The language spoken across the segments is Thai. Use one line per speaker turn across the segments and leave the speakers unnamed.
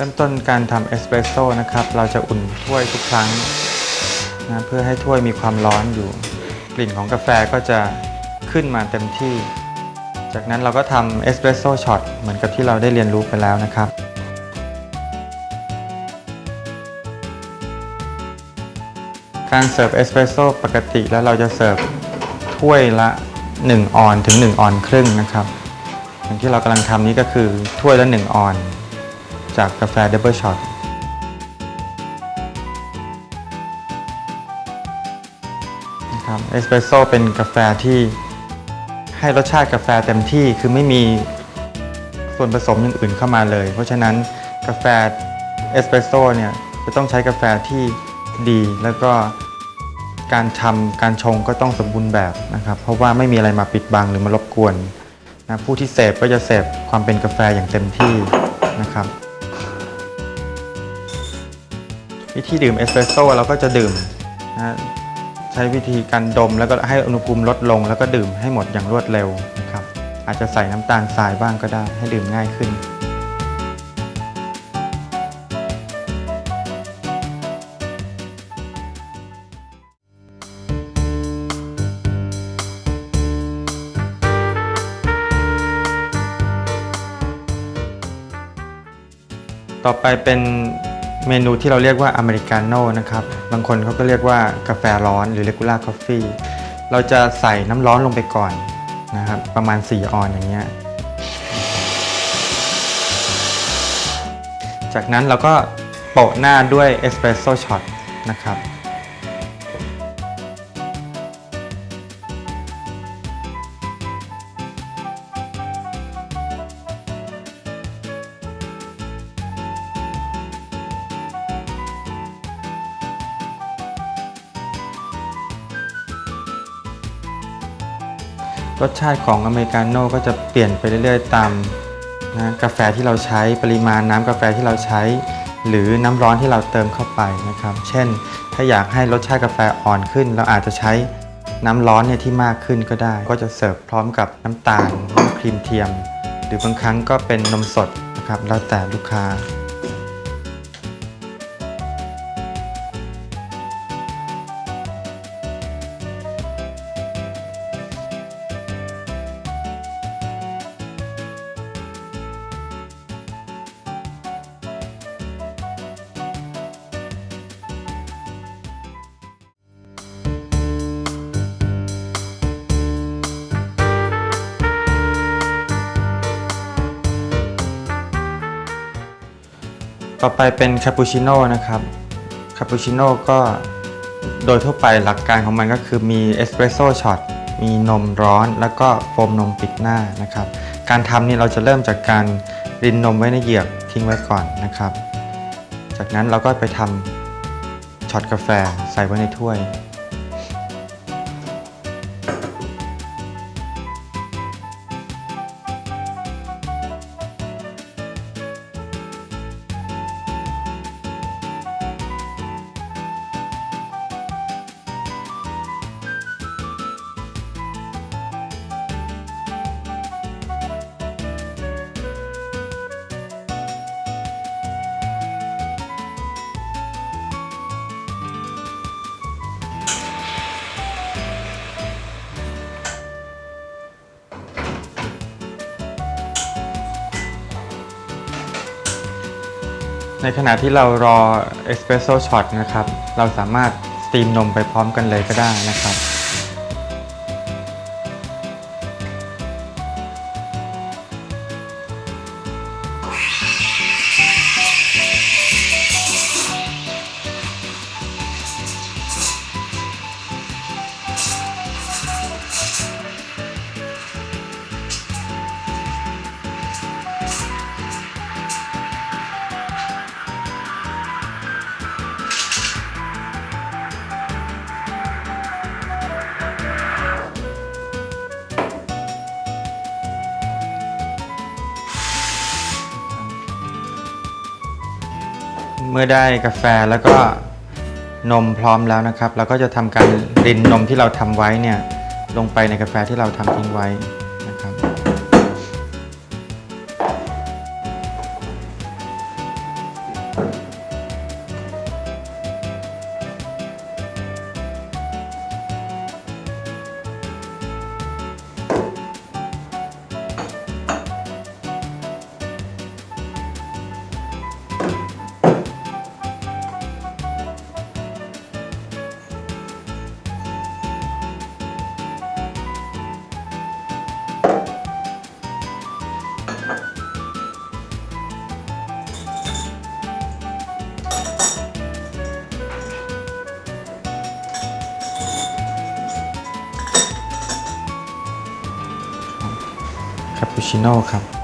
เริ่มต้นการทำเอสเปรสโซ่นะครับ เราจะอุ่นถ้วยทุกครั้งนะเพื่อให้ถ้วยมีความร้อนอยู่ กลิ่นของกาแฟก็จะขึ้นมาเต็มที่ จากนั้นเราก็ทำเอสเปรสโซ่ช็อตเหมือนกับที่เราได้เรียนรู้ไปแล้วนะครับการเสิร์ฟเอสเปรสโซ่ปกติแล้วเราจะเสิร์ฟถ้วยละ 1 ออนถึง 1 ออนครึ่งนะครับอย่างที่เรากำลังทำนี้ก็คือถ้วยละ 1 ออน จากกาแฟดับเบิลช็อตนะครับเอสเปรสโซ่เป็นกาแฟที่ให้รสชาติกาแฟเต็มที่คือไม่มีส่วนผสมอย่างอื่นเข้ามาเลย เพราะฉะนั้นกาแฟเอสเปรสโซ่เนี่ยจะต้องใช้กาแฟที่ดีแล้วก็การทำการชงก็ต้องสมบูรณ์แบบนะครับ เพราะว่าไม่มีอะไรมาปิดบังหรือมารบกวนนะผู้ที่เสพก็จะเสพความเป็นกาแฟอย่างเต็มที่นะครับ วิธีดื่มเอสเปรสโซ่เราก็จะดื่มนะใช้วิธีการดมแล้วก็ให้อุณหภูมิลดลง แล้วก็ดื่มให้หมดอย่างรวดเร็วนะครับอาจจะใส่น้ำตาลทรายบ้างก็ได้ให้ดื่มง่ายขึ้นต่อไปเป็น เมนูที่เราเรียกว่าอเมริกาโน่นะครับ บางคนเขาก็เรียกว่ากาแฟร้อนหรือเรกูล่ากาแฟเราจะใส่น้ำร้อนลงไปก่อนนะครับ ประมาณ 4 ออนอย่างเงี้ย จากนั้นเราก็โปะหน้าด้วยเอสเปรสโซ่ช็อตนะครับ รสชาติของอเมริกาโน่ก็จะเปลี่ยนไปเรื่อยๆ ตามนะกาแฟที่เราใช้ปริมาณน้ำกาแฟที่เราใช้ หรือน้ำร้อนที่เราเติมเข้าไปนะครับ เช่น ถ้าอยากให้รสชาติกาแฟอ่อนขึ้น เราอาจจะใช้น้ำร้อนเนี่ยที่มากขึ้นก็ได้ ก็จะเสิร์ฟพร้อมกับน้ำตาลน้ำครีมเทียม หรือบางครั้งก็เป็นนมสดนะครับแล้วแต่ลูกค้า ต่อไปเป็นคาปูชิโน่นะครับคาปูชิโน่ก็โดยทั่วไปหลักการของมันก็คือมีเอสเปรสโซ่ช็อตมีนมร้อน แล้วก็โฟมนมปิดหน้านะครับ การทำนี่เราจะเริ่มจากการรินนมไว้ในเหยือกทิ้งไว้ก่อนนะครับ จากนั้นเราก็ไปทำช็อตกาแฟใส่ไว้ในถ้วย ขณะที่เรารอเอสเปรสโซ่ช็อตนะครับ เราสามารถสตีมนมไปพร้อมกันเลยก็ได้นะครับ เมื่อได้กาแฟแล้วก็นมพร้อมแล้วนะครับ เราก็จะทำการรินนมที่เราทำไว้เนี่ยลงไปในกาแฟที่เราทำทิ้งไว้ ชิโน่ครับ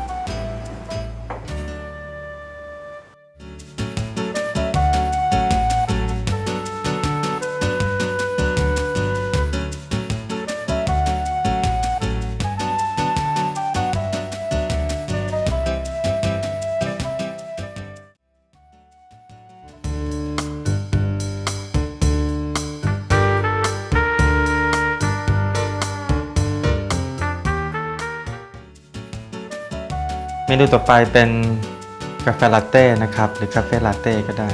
มนูต่อไปเป็นกาแฟลาเต้นะครับ หรือคาเฟ่ลาเต้ก็ได้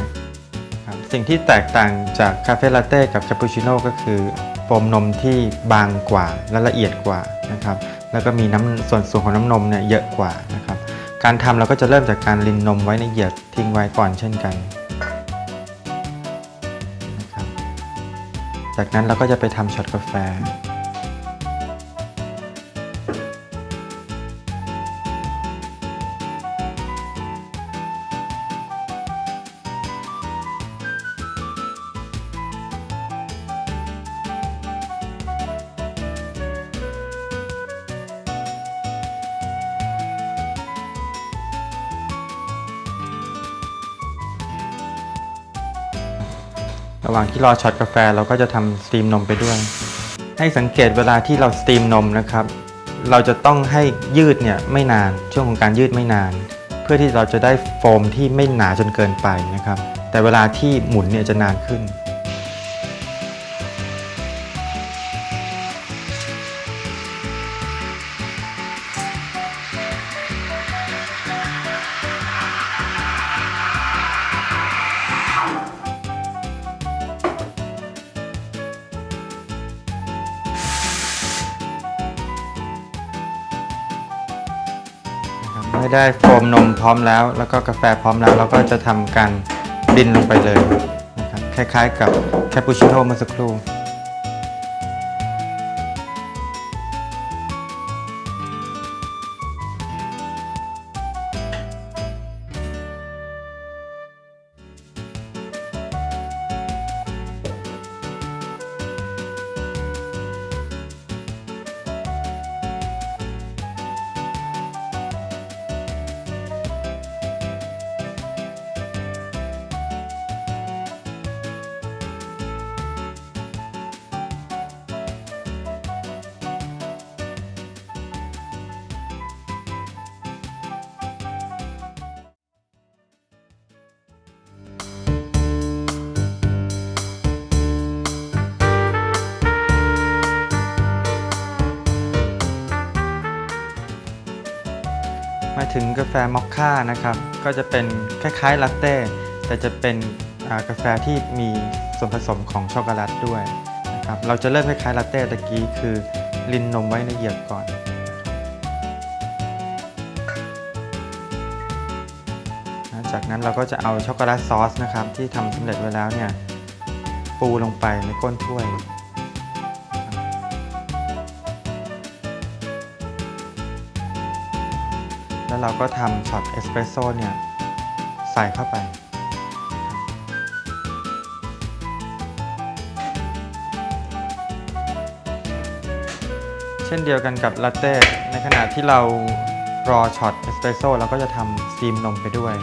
ครับสิ่งที่แตกต่างจากคาเฟ่ลาเต้กับคาปูชิโน่ก็คือโฟมนมที่บางกว่าและละเอียดกว่านะครับ แล้วก็มีน้ำส่วนส่วนของน้ำนมเนี่ยเยอะกว่านะครับ การทำเราก็จะเริ่มจากการรินนมไว้ในเหยือกทิ้งไว้ก่อนเช่นกันนะครับจากนั้นเราก็จะไปทำช็อตกาแฟ ระหว่างที่รอช็อตกาแฟเราก็จะทำสตรีมนมไปด้วย ให้สังเกตเวลาที่เราสตรีมนมนะครับ เราจะต้องให้ยืดเนี่ยไม่นานช่วงของการยืดไม่นาน เพื่อที่เราจะได้โฟมที่ไม่หนาจนเกินไปนะครับ แต่เวลาที่หมุนเนี่ยจะนานขึ้น เมื่อได้โฟมนมพร้อมแล้ว แล้วก็กาแฟพร้อมแล้ว เราก็จะทำการดินลงไปเลยนะครับคล้ายๆกับแคปปูชิโน่เมื่อสักครู่ ถึงกาแฟมอคค่านะครับ ก็จะเป็นคล้ายๆลาเต้ แต่จะเป็นกาแฟที่มีส่วนผสมของช็อกโกแลตด้วยนะครับ เราจะเริ่มคล้ายๆลาเต้ตะกี้คือรินนมไว้ในเหยือกก่อนจากนั้นเราก็จะเอาช็อกโกแลตซอสนะครับที่ทำสำเร็จไว้แล้วเนี่ยปูลงไปในก้นถ้วย แล้วเราก็ทำช็อตเอสเปรสโซ่เนี่ยใส่เข้าไป เช่นเดียวกันกับลาเต้ในขณะที่เรารอช็อตเอสเปรสโซ่เราก็จะทำสตีมนมไปด้วย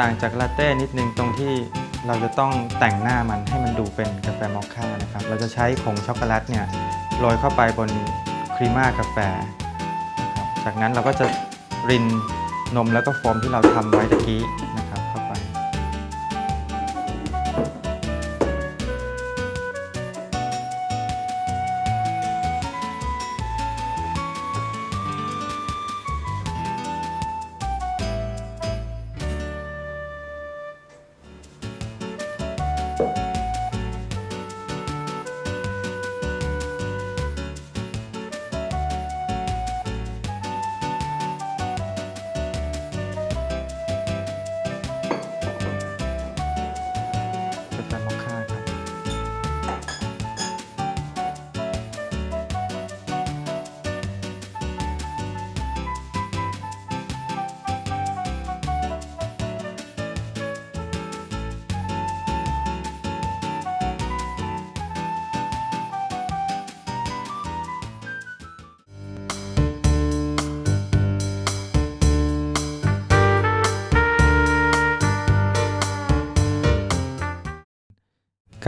ต่างจากลาเต้นิดนึงตรงที่เราจะต้องแต่งหน้ามันให้มันดูเป็นกาแฟมอคค่านะครับ เราจะใช้ผงช็อกโกแลตเนี่ยโรยเข้าไปบนครีม่ากาแฟ จากนั้นเราก็จะรินนมแล้วก็โฟมที่เราทำไว้ตะกี้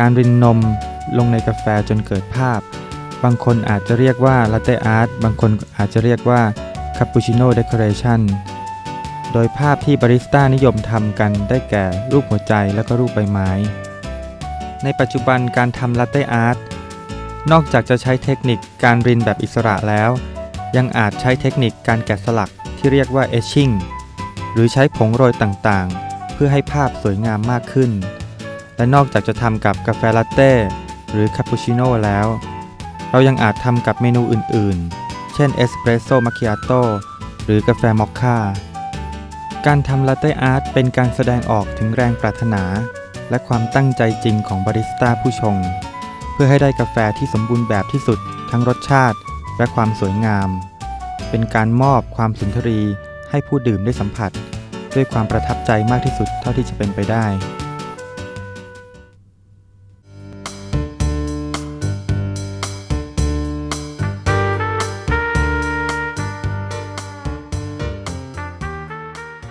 การรินนมลงในกาแฟจนเกิดภาพ บางคนอาจจะเรียกว่าลาเต้อาร์ต บางคนอาจจะเรียกว่าคาปูชิโน่เดคอเรชันโดยภาพที่บาริสต้านิยมทำกันได้แก่รูปหัวใจและก็รูปใบไม้ ในปัจจุบันการทำลาเต้อาร์ตนอกจากจะใช้เทคนิคการรินแบบอิสระแล้ว ยังอาจใช้เทคนิคการแกะสลักที่เรียกว่าเอชชิ่งหรือใช้ผงโรยต่างๆ เพื่อให้ภาพสวยงามมากขึ้น และนอกจากจะทำกับกาแฟลาเต้หรือคาปูชิโน่แล้ว เรายังอาจทำกับเมนูอื่นๆ เช่นเอสเปรสโซ่มาคิอาโต้หรือกาแฟมอคค่า การทำลาเต้อาร์ตเป็นการแสดงออกถึงแรงปรารถนา และความตั้งใจจริงของบาริสต้าผู้ชง เพื่อให้ได้กาแฟที่สมบูรณ์แบบที่สุด ทั้งรสชาติและความสวยงาม เป็นการมอบความสุนทรีให้ผู้ดื่มได้สัมผัส ด้วยความประทับใจมากที่สุดเท่าที่จะเป็นไปได้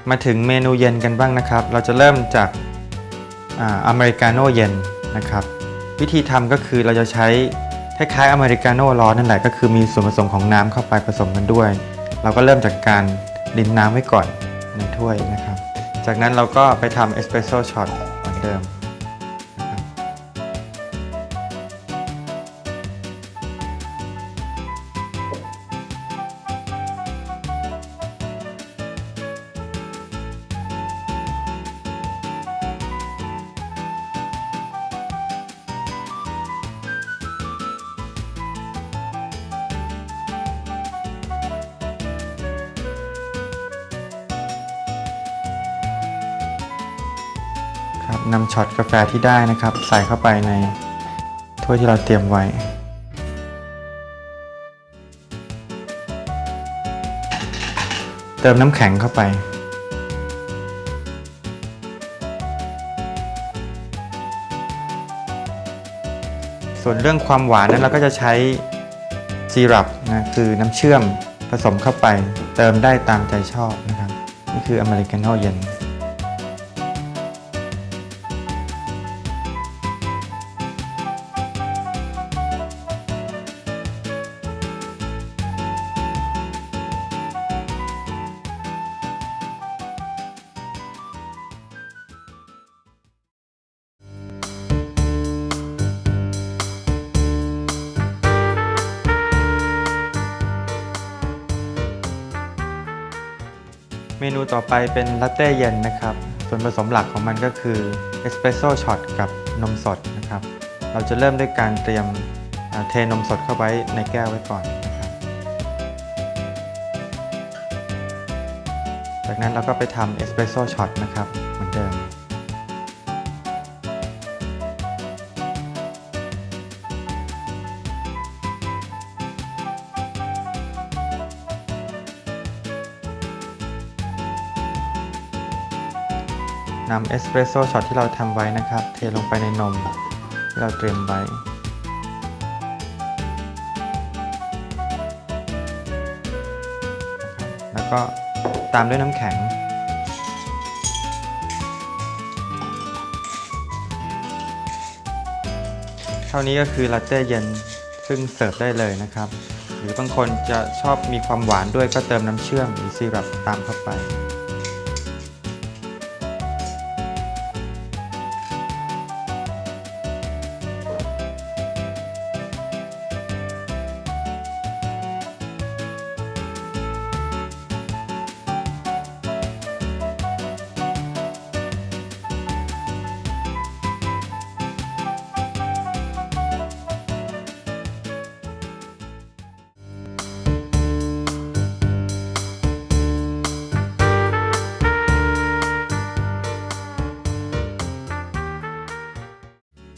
มาถึงเมนูเย็นกันบ้างนะครับ เราจะเริ่มจากอเมริกาโน่เย็นนะครับ วิธีทำก็คือเราจะใช้คล้ายๆอเมริกาโน่ร้อนนั่นแหละก็คือมีส่วนผสมของน้ำเข้าไปผสมกันด้วย เราก็เริ่มจากการดินน้ำไว้ก่อนในถ้วยนะครับ จากนั้นเราก็ไปทำเอสเปรสโซ่ช็อตเหมือนเดิม ครับนำช็อตกาแฟที่ได้นะครับ ใส่เข้าไปในถ้วยที่เราเตรียมไว้ เติมน้ำแข็งเข้าไป ส่วนเรื่องความหวานนั้นเราก็จะใช้ซีรัปนะคือน้ำเชื่อมผสมเข้าไป เติมได้ตามใจชอบนะครับ นี่คืออเมริกาโน่เย็น ไปเป็นลาเต้เย็นนะครับ ส่วนผสมหลักของมันก็คือเอสเปรสโซ่ช็อตกับนมสดนะครับ เราจะเริ่มด้วยการเตรียมเทนมสดเข้าไว้ในแก้วไว้ก่อนนะครับจากนั้นเราก็ไปทำเอสเปรสโซ่ช็อตนะครับ เหมือนเดิม เอสเปรสโซ่ช็อตที่เราทำไว้นะครับ เทลงไปในนมที่เราเตรียมไว้ แล้วก็ตามด้วยน้ำแข็ง เท่านี้ก็คือลาเต้เย็นซึ่งเสิร์ฟได้เลยนะครับ หรือบางคนจะชอบมีความหวานด้วยก็เติมน้ำเชื่อมหรือซีรัปตามเข้าไป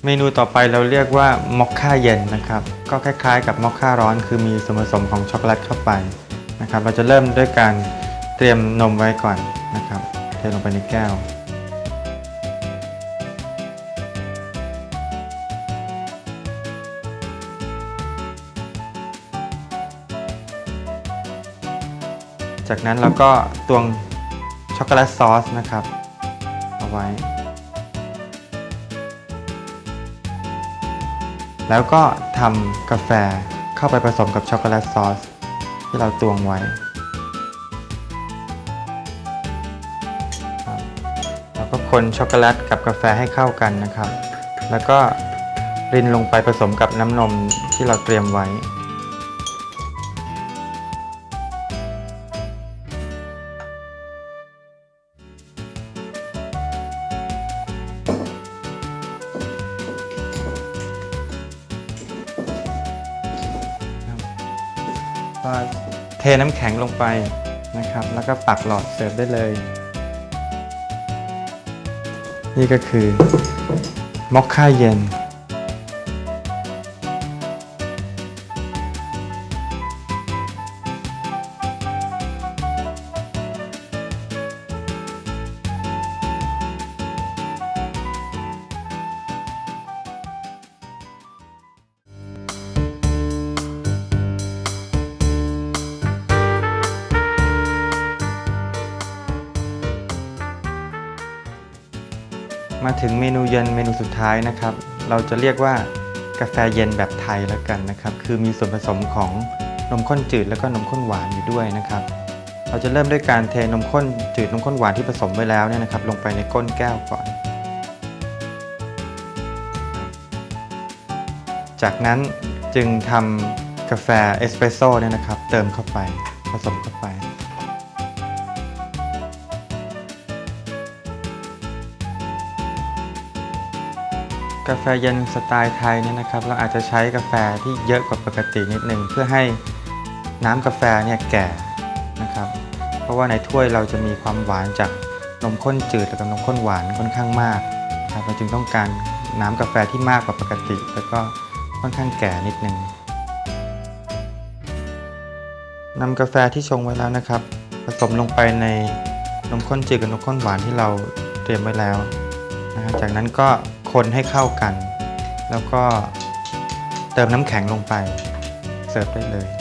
เมนูต่อไปเราเรียกว่ามอคค่าเย็นนะครับ ก็คล้ายๆ กับมอคค่าร้อน คือมีส่วนผสมของช็อกโกแลตเข้าไปนะครับ เราจะเริ่มด้วยการเตรียมนมไว้ก่อนนะครับเทลงไปในแก้ว จากนั้นเราก็ตวงช็อกโกแลตซอสนะครับ เอาไว้ แล้วก็ทำกาแฟเข้าไปผสมกับช็อกโกแลตซอสที่เราตวงไว้ แล้วก็คนช็อกโกแลตกับกาแฟให้เข้ากันนะครับ แล้วก็รินลงไปผสมกับน้ำนมที่เราเตรียมไว้ ก็เทน้ำแข็งลงไปนะครับ แล้วก็ปักหลอดเสิร์ฟได้เลย นี่ก็คือมอคค่าเย็น มาถึงเมนูเย็นเมนูสุดท้ายนะครับ เราจะเรียกว่ากาแฟเย็นแบบไทยแล้วกันนะครับ คือมีส่วนผสมของนมข้นจืดแล้วก็นมข้นหวานอยู่ด้วยนะครับ เราจะเริ่มด้วยการเทนมข้นจืดนมข้นหวานที่ผสมไว้แล้วเนี่ยนะครับ ลงไปในก้นแก้วก่อน จากนั้นจึงทำกาแฟเอสเปรสโซ่เนี่ยนะครับ เติมเข้าไปผสมเข้าไป กาแฟเย็นสไตล์ไทยเนี่ยนะครับ เราอาจจะใช้กาแฟที่เยอะกว่าปกตินิดนึงเพื่อให้น้ำกาแฟเนี่ยแก่นะครับ เพราะว่าในถ้วยเราจะมีความหวานจากนมข้นจืดและก็นมข้นหวานค่อนข้างมากครับเราจึงต้องการน้ำกาแฟที่มากกว่าปกติ แล้วก็ค่อนข้างแก่นิดนึงนำกาแฟที่ชงไว้แล้วนะครับ ผสมลงไปในนมข้นจืดกับนมข้นหวานที่เราเตรียมไว้แล้วนะครับจากนั้นก็ คนให้เข้ากัน แล้วก็เติมน้ำแข็งลงไป เสิร์ฟได้เลย